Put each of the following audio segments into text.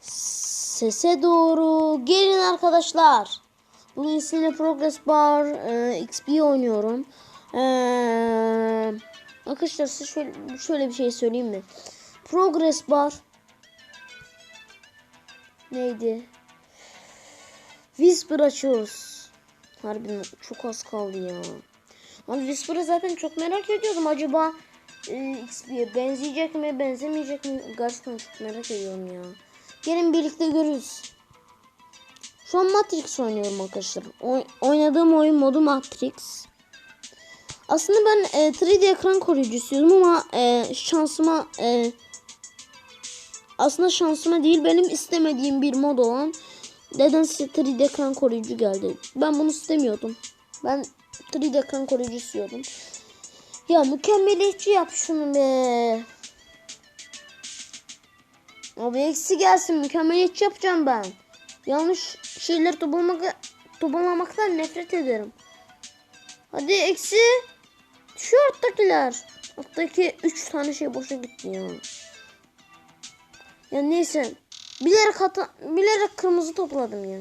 Sese doğru gelin arkadaşlar. Bugün sizinle Progress Bar e, XP oynuyorum. E, arkadaşlar size şöyle, şöyle bir şey söyleyeyim mi? Progress Bar neydi? Whisper açıyoruz. Harbiden çok az kaldı ya. Abi Whisper'ı zaten çok merak ediyordum. Acaba e, XP'ye benzeyecek mi, benzemeyecek mi? Gerçekten çok merak ediyorum ya. Gelin birlikte görürüz. Şu an Matrix oynuyorum arkadaşlar. Oy- oynadığım oyun modu Matrix. Aslında ben e, 3D ekran koruyucu istiyordum ama e, şansıma e, aslında şansıma değil benim istemediğim bir mod olan nedense 3D ekran koruyucu geldi. Ben bunu istemiyordum. Ben 3D ekran koruyucu istiyordum. Ya mükemmeliyetçi yap şunu be. Abi eksi gelsin mükemmeliyetçi yapacağım ben. Yanlış şeyler toplamak, toplamaktan nefret ederim. Hadi eksi. Şu alttakiler. Alttaki 3 tane şey boşa gitti ya. Ya neyse. Bilerek hata, bilerek kırmızı topladım ya.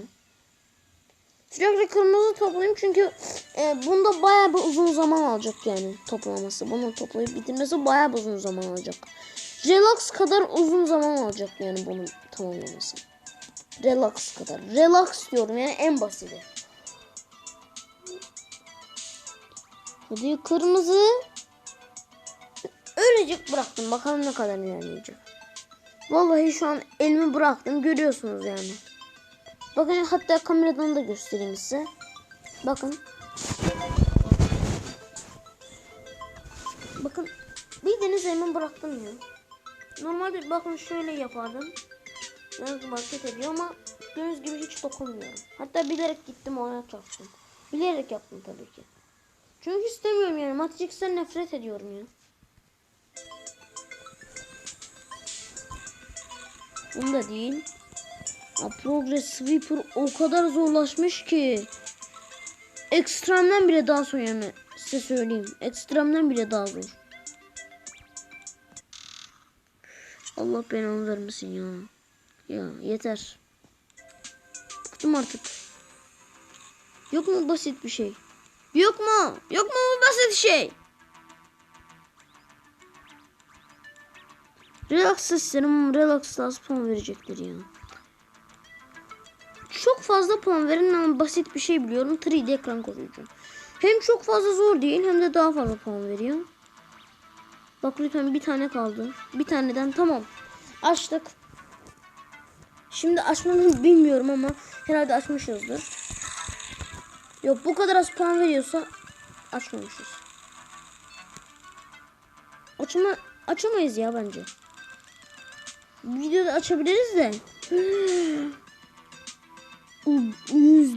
Sürekli kırmızı toplayayım çünkü e, bunda bayağı bir uzun zaman alacak yani toplaması. Bunu toplayıp bitirmesi bayağı bir uzun zaman alacak. Relax kadar uzun zaman alacak yani bunun tamamlaması. Relax kadar. Relax diyorum yani en basiti. Hadi kırmızı. Öylece bıraktım. Bakalım ne kadar ilerleyecek. Vallahi şu an elimi bıraktım. Görüyorsunuz yani. Bakın hatta kameradan da göstereyim size. Bakın. Bakın. Bildiğiniz elimi bıraktım ya. Normalde bakın şöyle yapardım. Biraz hareket ediyor ama gördüğünüz gibi hiç dokunmuyorum. Hatta bilerek gittim ona çarptım. Bilerek yaptım tabii ki. Çünkü istemiyorum yani. Matrix'ten nefret ediyorum ya. Bunda değil. Ya Progress Sweeper o kadar zorlaşmış ki. Ekstremden bile daha zor yani. Size söyleyeyim. Ekstremden bile daha zor. Allah belanı vermesin ya. Ya yeter. Bıktım artık. Yok mu basit bir şey? Yok mu? Yok mu basit şey? Relax isterim. Relax puan verecektir ya. Çok fazla puan verin ama basit bir şey biliyorum. 3D ekran koruyucu. Hem çok fazla zor değil hem de daha fazla puan veriyor. Bak lütfen bir tane kaldı. Bir taneden tamam. Açtık. Şimdi açmamı bilmiyorum ama herhalde açmışızdır. Yok bu kadar az puan veriyorsa açmamışız. Açma açamayız ya bence. Videoda açabiliriz de.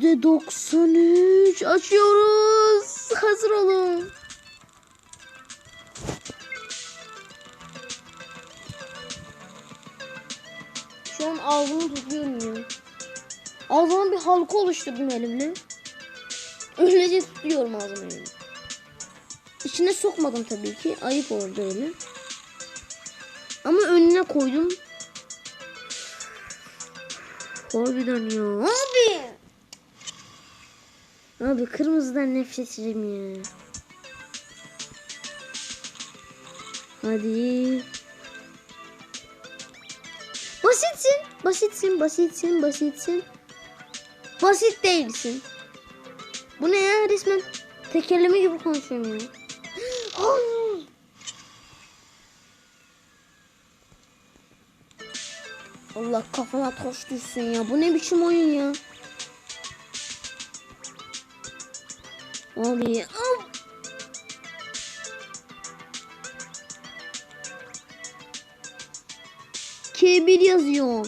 Yüzde 93 açıyoruz. Hazır olun. Şu an ağzımı tutuyorum ya. Ağzıma bir halka oluşturdum elimle. Öylece tutuyorum ağzımı elimle. İçine sokmadım tabii ki. Ayıp oldu öyle. Ama önüne koydum. Harbiden ya. Abi. Abi kırmızıdan nefret ederim ya. Hadi. Basitsin. Basitsin, basitsin, basitsin. Basit değilsin. Bu ne ya resmen tekerleme gibi konuşuyorum ya. Allah kafama taş düşsün ya. Bu ne biçim oyun ya? Am! K1 yazıyor.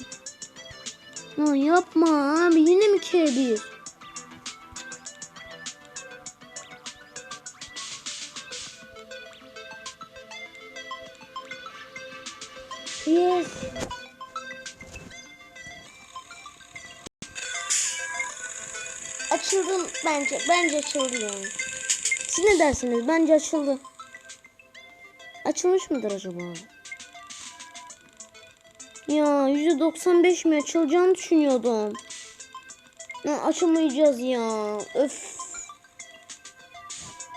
Lan yapma abi yine mi K1? Yes. Açıldı bence. Bence açıldı yani. Siz ne dersiniz? Bence açıldı. Açılmış mıdır acaba? Ya %95 mi açılacağını düşünüyordum. Ya, açamayacağız ya. Öf.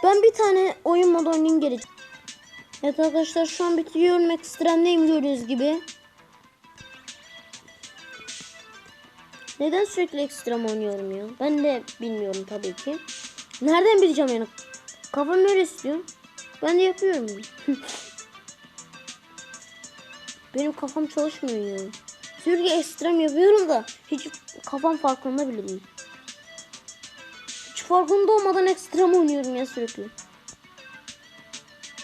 Ben bir tane oyun modu oynayayım gelecek. Evet arkadaşlar şu an bitiriyorum. Ekstremdeyim gördüğünüz gibi. Neden sürekli ekstrem oynuyorum ya? Ben de bilmiyorum tabii ki. Nereden bileceğim yani? Kafam öyle istiyor. Ben de yapıyorum. Benim kafam çalışmıyor ya. Sürekli ekstrem yapıyorum da hiç kafam farkında bile değil. Hiç farkında olmadan ekstrem oynuyorum ya sürekli.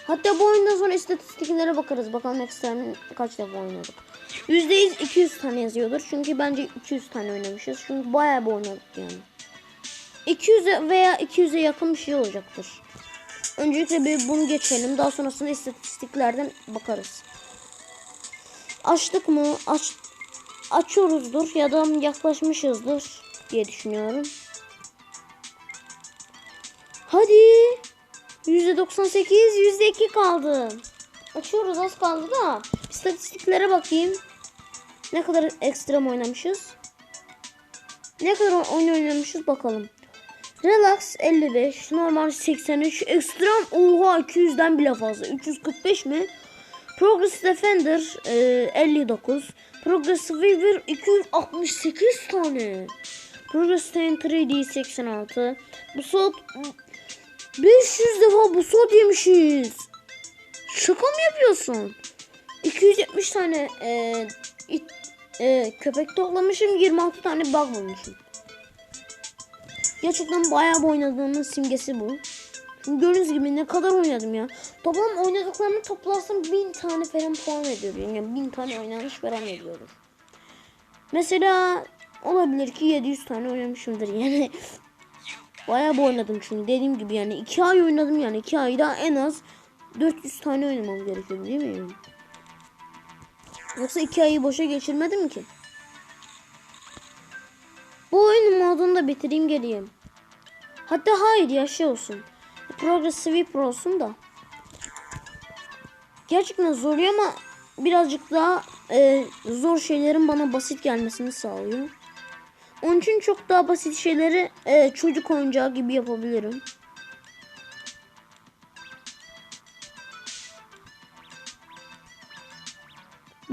Hatta bu oyundan sonra istatistiklere bakarız. Bakalım ekstrem kaç defa oynadık. %100 200 tane yazıyordur. Çünkü bence 200 tane oynamışız. Çünkü bayağı bir oynadık yani. 200 veya 200'e yakın bir şey olacaktır. Öncelikle bir bunu geçelim. Daha sonrasında istatistiklerden bakarız. Açtık mı? Aç açıyoruzdur ya da yaklaşmışızdır diye düşünüyorum. Hadi. %98, %2 kaldı. Açıyoruz az kaldı da. İstatistiklere bakayım. Ne kadar ekstrem oynamışız. Ne kadar oyun oynamışız bakalım. Relax 55, normal 83, ekstrem oha 200'den bile fazla. 345 mi? Progress Defender e, 59, Progress Weaver 268 tane. Progress Stain 3D 86. Bu sot 500 defa bu sot yemişiz. Şaka mı yapıyorsun? 270 tane e, e, köpek toplamışım 26 tane bug bulmuşum. Gerçekten bayağı bir oynadığımın simgesi bu. Şimdi gördüğünüz gibi ne kadar oynadım ya. Toplam oynadıklarımı toplarsam 1000 tane falan puan ediyor. Yani 1000 tane oynanmış falan ediyordur. Mesela olabilir ki 700 tane oynamışımdır yani. Bayağı bir oynadım çünkü dediğim gibi yani 2 ay oynadım yani 2 ayda en az 400 tane oynamam gerekiyor değil mi? Yoksa 2 ayı boşa geçirmedim ki. Bu oyunun modunu da bitireyim geleyim. Hatta hayır ya şey olsun. Progress Sweeper olsun da. Gerçekten zor ama birazcık daha e, zor şeylerin bana basit gelmesini sağlıyor. Onun için çok daha basit şeyleri e, çocuk oyuncağı gibi yapabilirim.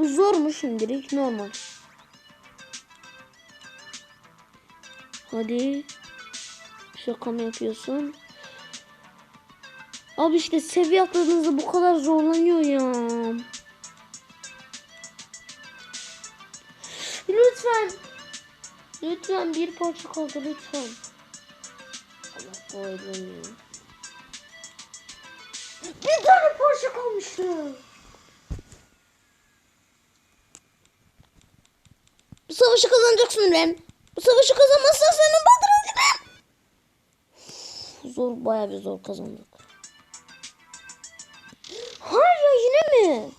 Bu zor mu şimdilik? Normal. Hadi. Şaka mı yapıyorsun? Abi işte seviye atladığınızda bu kadar zorlanıyor ya. Lütfen. Lütfen bir parça kaldı lütfen. Allah koydum ya. Bir tane parça kalmıştı. Savaşı kazanacaksın ben. Bu savaşı kazanmazsan senin patron Zor bayağı bir zor kazandık. Hayır yine mi?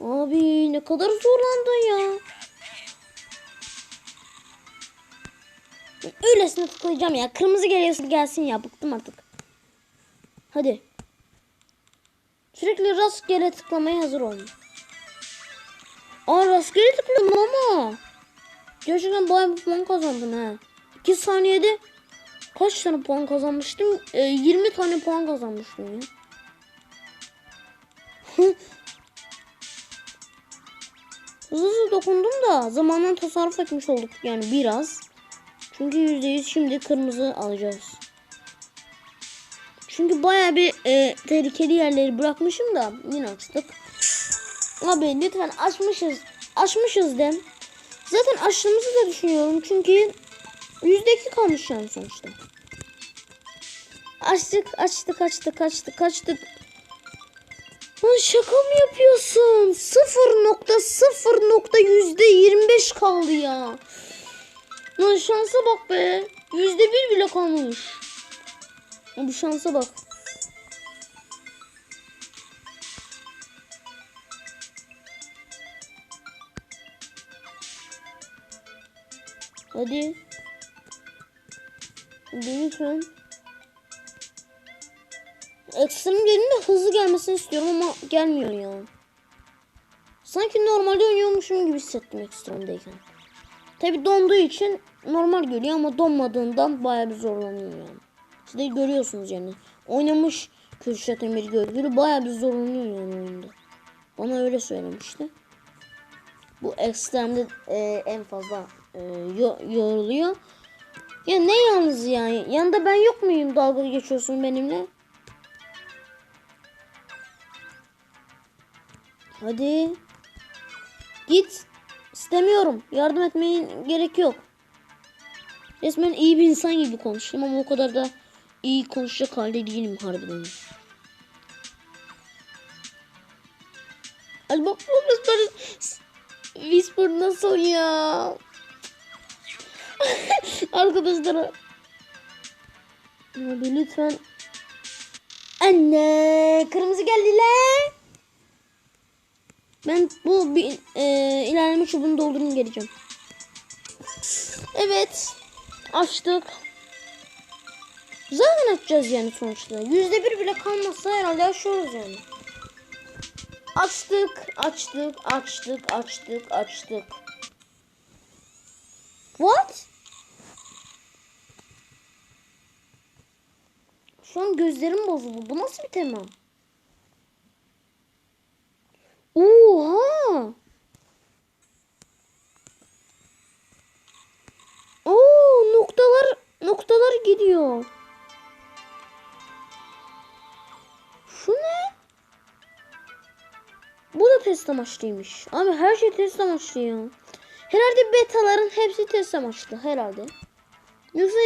Abi ne kadar zorlandın ya. Öylesine tıklayacağım ya. Kırmızı geliyorsun gelsin ya. Bıktım artık. Hadi. Sürekli rastgele tıklamaya hazır olun. Aa rastgele tıkladım ama. Gerçekten bayağı bir puan kazandın ha. 2 saniyede kaç tane puan kazanmıştım? E, 20 tane puan kazanmıştım ya. Hızlı hızlı dokundum da zamandan tasarruf etmiş olduk yani biraz. Çünkü %100 şimdi kırmızı alacağız. Çünkü baya bir e, tehlikeli yerleri bırakmışım da yine açtık. Abi lütfen açmışız. Açmışız dem. Zaten açtığımızı da düşünüyorum. Çünkü yüzdeki kalmış yani sonuçta. Açtık, açtık, açtık, açtık, açtık. Lan şaka mı yapıyorsun? 0.0 nokta yüzde 25 kaldı ya. Lan şansa bak be. Yüzde bir bile kalmış. Ya bu şansa bak. Hadi. Lütfen. Ekstrem gelin de hızlı gelmesini istiyorum ama gelmiyor ya. Sanki normalde oynuyormuşum gibi hissettim ekstremdeyken. Tabi donduğu için normal geliyor ama donmadığından baya bir zorlanıyor yani. Siz de görüyorsunuz yani. Oynamış Kürşat Emir Görgülü baya bir zorlanıyor yani oyunda. Bana öyle söylemişti. Bu ekstremde e, en fazla e, yo- yoruluyor. Ya ne yalnız yani? Yanında ben yok muyum dalga geçiyorsun benimle? Hadi. Git. İstemiyorum. Yardım etmeyin gerek yok. Resmen iyi bir insan gibi konuşayım ama o kadar da iyi konuşacak halde değilim harbiden. Hadi bak bu Whisper nasıl ya? Arkadaşlar. Abi lütfen. Anne kırmızı geldi lan. Ben bu bir e, ilerleme çubuğunu doldurun geleceğim. Evet. Açtık. Zaten açacağız yani sonuçta. Yüzde bir bile kalmazsa herhalde açıyoruz yani. Açtık, açtık, açtık, açtık, açtık. What? Şu an gözlerim bozuldu. Bu nasıl bir tema? Oha! Oo, noktalar noktalar gidiyor. Şu ne? Bu da test amaçlıymış. Abi her şey test amaçlı ya. Herhalde betaların hepsi test amaçlı herhalde. Yoksa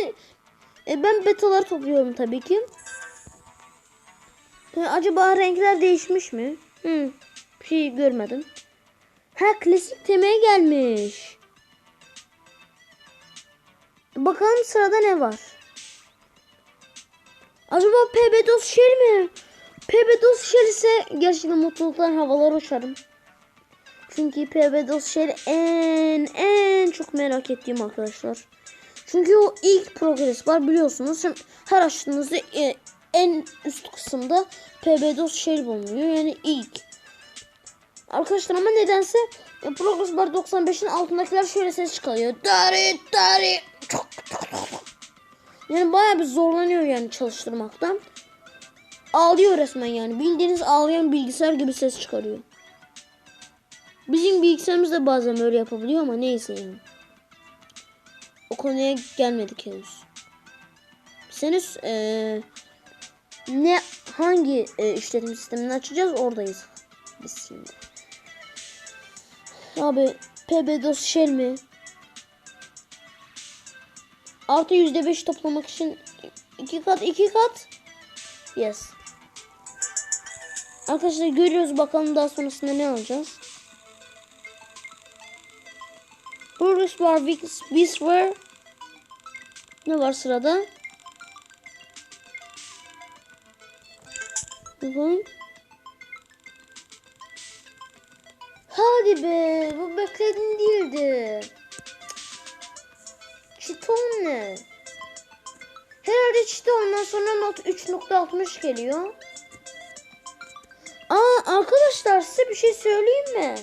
e, ben betalar topluyorum tabii ki. E, acaba renkler değişmiş mi? Hı, bir şey görmedim. Ha klasik temaya gelmiş. Bakalım sırada ne var? Acaba PB DOS Shell mi? PB DOS Shell ise gerçekten mutluluktan havalar uçarım. Çünkü PB DOS Shell en en çok merak ettiğim arkadaşlar. Çünkü o ilk progres var biliyorsunuz. Şimdi her açtığınızda e, en üst kısımda PB Shell bulunuyor. Yani ilk. Arkadaşlar ama nedense e, Progress Bar 95'in altındakiler şöyle ses çıkarıyor. Dari dari. Yani bayağı bir zorlanıyor yani çalıştırmaktan. Ağlıyor resmen yani. Bildiğiniz ağlayan bilgisayar gibi ses çıkarıyor. Bizim bilgisayarımız da bazen böyle yapabiliyor ama neyse yani. Konuya gelmedik henüz. Seniz eee ne hangi e, işletim sistemini açacağız oradayız. Biz şimdi. Abi PB-DOS Shell mi? Artı yüzde beş toplamak için iki kat iki kat. Yes. Arkadaşlar görüyoruz bakalım daha sonrasında ne alacağız. Var, Biz var. Ne var sırada? Bakalım. Hadi be, bu beklediğim değildi. Çiton ne? Herhalde Çiton'dan sonra not 3.60 geliyor. Aa arkadaşlar size bir şey söyleyeyim mi?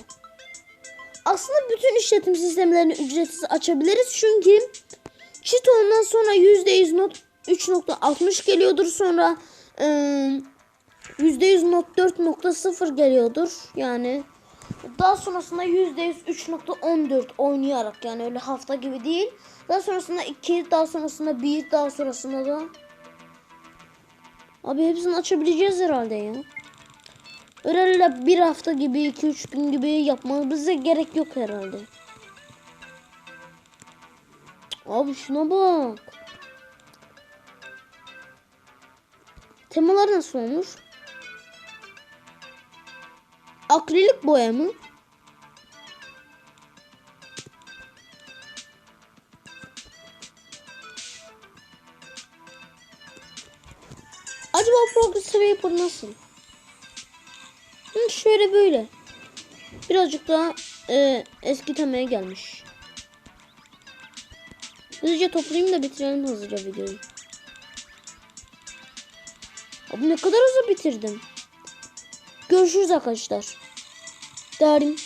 Aslında bütün işletim sistemlerini ücretsiz açabiliriz çünkü Çiton'dan sonra %100 not 3.60 geliyordur sonra ıı, %100 not 4.0 geliyordur yani daha sonrasında %100 3.14 oynayarak yani öyle hafta gibi değil. Daha sonrasında 2, daha sonrasında 1, daha sonrasında da Abi hepsini açabileceğiz herhalde ya. Öyle bir hafta gibi, 2-3 gün gibi yapmamıza gerek yok herhalde. Abi şuna bak. Temalar nasıl olmuş? Akrilik boya mı? Acaba Progress Vapor nasıl? Hı, şöyle böyle. Birazcık daha e, eski temaya gelmiş. Hızlıca toplayayım da bitirelim hızlıca videoyu. Abi ne kadar hızlı bitirdim. Görüşürüz arkadaşlar. Derim.